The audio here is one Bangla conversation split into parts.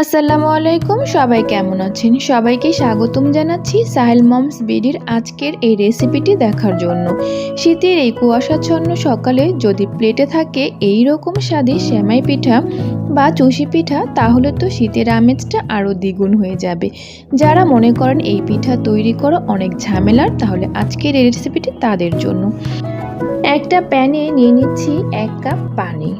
আসসালামু আলাইকুম, সবাই কেমন আছেন? সবাইকে স্বাগতম জানাচ্ছি সাহেল মমস বিডির আজকের এই রেসিপিটি দেখার জন্য। শীতের এই কুয়াশাচ্ছন্ন সকালে যদি প্লেটে থাকে এই রকম স্বাদে সেমাই পিঠা বা চুষি পিঠা, তাহলে তো শীতের আমেজটা আরও দ্বিগুণ হয়ে যাবে। যারা মনে করেন এই পিঠা তৈরি করা অনেক ঝামেলার, তাহলে আজকের এই রেসিপিটি তাদের জন্য। একটা প্যানে নিয়ে নিচ্ছি এক কাপ পানি।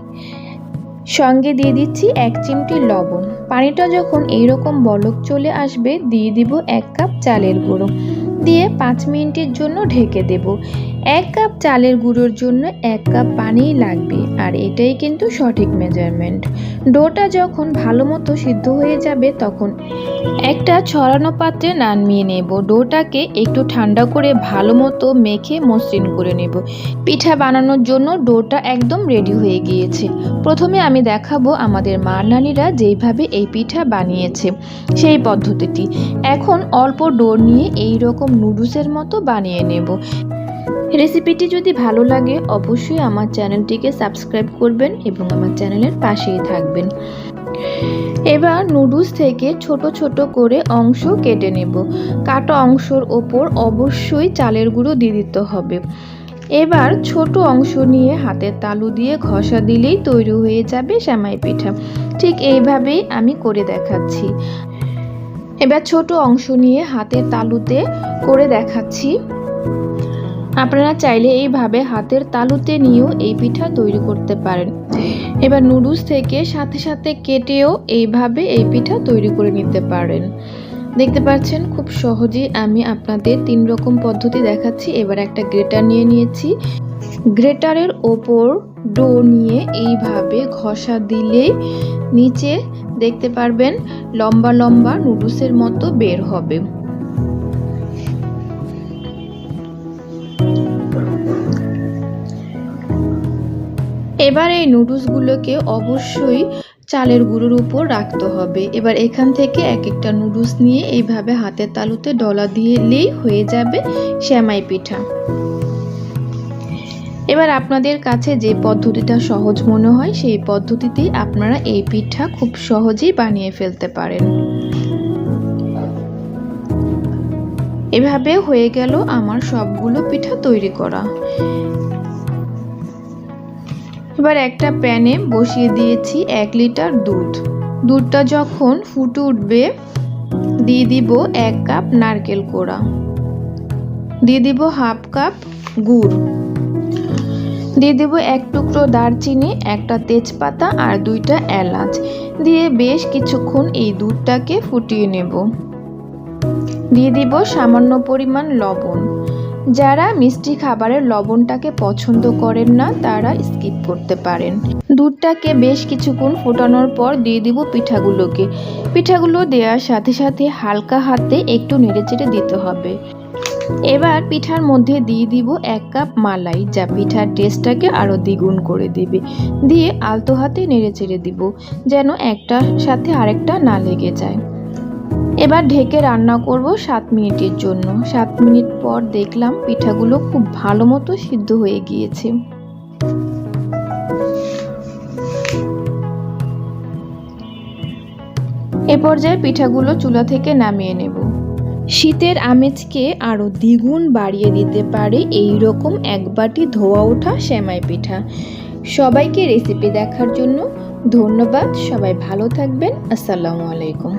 সঙ্গে দিয়ে দিচ্ছি এক চিমটি লবণ। পানিটা যখন এইরকম বলক চলে আসবে, দিয়ে দিব এক কাপ চালের গুঁড়ো। দিয়ে পাঁচ মিনিটের জন্য ঢেকে দেব। এক কাপ চালের গুঁড়োর জন্য এক কাপ পানিই লাগবে, আর এটাই কিন্তু সঠিক মেজারমেন্ট ডোটা যখন ভালো মতো সিদ্ধ হয়ে যাবে, তখন একটা ছড়ানো পাত্রে নামিয়ে নেব। ডোটাকে একটু ঠান্ডা করে ভালো মতো মেখে মসৃণ করে নেব। পিঠা বানানোর জন্য ডোটা একদম রেডি হয়ে গিয়েছে। প্রথমে আমি দেখাবো আমাদের মা নানিরা যেইভাবে এই পিঠা বানিয়েছে, সেই পদ্ধতিটি। এখন অল্প ডো নিয়ে এই রকম নুডলসের মতো বানিয়ে নেব। রেসিপিটি যদি ভালো লাগে, অবশ্যই আমার চ্যানেলটিকে সাবস্ক্রাইব করবেন এবং আমার চ্যানেলের পাশেই থাকবেন। এবার নুডলস থেকে ছোট ছোট করে অংশ কেটে নেব। কাটা অংশের ওপর অবশ্যই চালের গুঁড়ো দিয়ে দিতে হবে। এবার ছোট অংশ নিয়ে হাতের তালু দিয়ে ঘষা দিলেই তৈরি হয়ে যাবে শ্যামাই পিঠা। ঠিক এইভাবেই আমি করে দেখাচ্ছি। এবার ছোট অংশ নিয়ে হাতের তালুতে করে দেখাচ্ছি। আপনারা চাইলে এইভাবে হাতের তালুতে নিয়েও এই পিঠা তৈরি করতে পারেন। এবার নুডলস থেকে সাথে সাথে কেটেও এইভাবে এই পিঠা তৈরি করে নিতে পারেন। দেখতে পাচ্ছেন, খুব সহজেই আমি আপনাদের তিন রকম পদ্ধতি দেখাচ্ছি। এবার একটা গ্রেটার নিয়ে নিয়েছি। গ্রেটারের ওপর ডো নিয়ে এইভাবে ঘষা দিলেই নিচে দেখতে পারবেন লম্বা লম্বা নুডলসের মতো বের হবে। এবার এই নুডলসগুলোকে অবশ্যই চালের গুঁড়োর উপর রাখতে হবে। এবার এখান থেকে এক একটা নুডলস নিয়ে এইভাবে হাতের তালুতে ডলা দিলেই হয়ে যাবে শ্যামাই পিঠা এবার আপনাদের কাছে যে পদ্ধতিটা সহজ মনে হয়, সেই পদ্ধতিতেই আপনারা এই পিঠা খুব সহজেই বানিয়ে ফেলতে পারেন। এভাবে হয়ে গেল আমার সবগুলো পিঠা তৈরি করা। এবার একটা প্যানে বসিয়ে দিয়েছি এক লিটার দুধ। দুধটা যখন ফুটে উঠবে, দিয়ে দিব এক কাপ নারকেল কোড়া। দিয়ে দিব হাফ কাপ গুড়। দিয়ে দেব এক টুকরো দারচিনি, একটা তেজপাতা আর দুইটা এলাচ। দিয়ে বেশ কিছুক্ষণ এই দুধটাকে ফুটিয়ে নেব। দিয়ে দিব সামান্য পরিমাণ লবণ। যারা মিষ্টি খাবারের লবণটাকে পছন্দ করেন না, তারা স্কিপ করতে পারেন। দুধটাকে বেশ কিছুক্ষণ ফোটানোর পর দিয়ে দিব পিঠাগুলোকে। পিঠাগুলো দেওয়ার সাথে সাথে হালকা হাতে একটু নেড়েচেড়ে দিতে হবে। এবার পিঠার মধ্যে দিয়ে দিব এক কাপ মালাই, যা পিঠার টেস্টটাকে আরও দ্বিগুণ করে দেবে। দিয়ে আলতো হাতে নেড়ে চেড়ে দিব, যেন একটা সাথে আরেকটা না লেগে যায়। এবার ঢেকে রান্না করব সাত মিনিটের জন্য। সাত মিনিট পর দেখলাম পিঠাগুলো খুব ভালো মতো সিদ্ধ হয়ে গিয়েছে। এ পর্যায়ে পিঠাগুলো চুলা থেকে নামিয়ে নেব। শীতের আমেজকে আরও দ্বিগুণ বাড়িয়ে দিতে পারে এই রকম এক বাটি ধোয়া ওঠা সেমাই পিঠা। সবাইকে রেসিপি দেখার জন্য ধন্যবাদ। সবাই ভালো থাকবেন। আসসালামু আলাইকুম।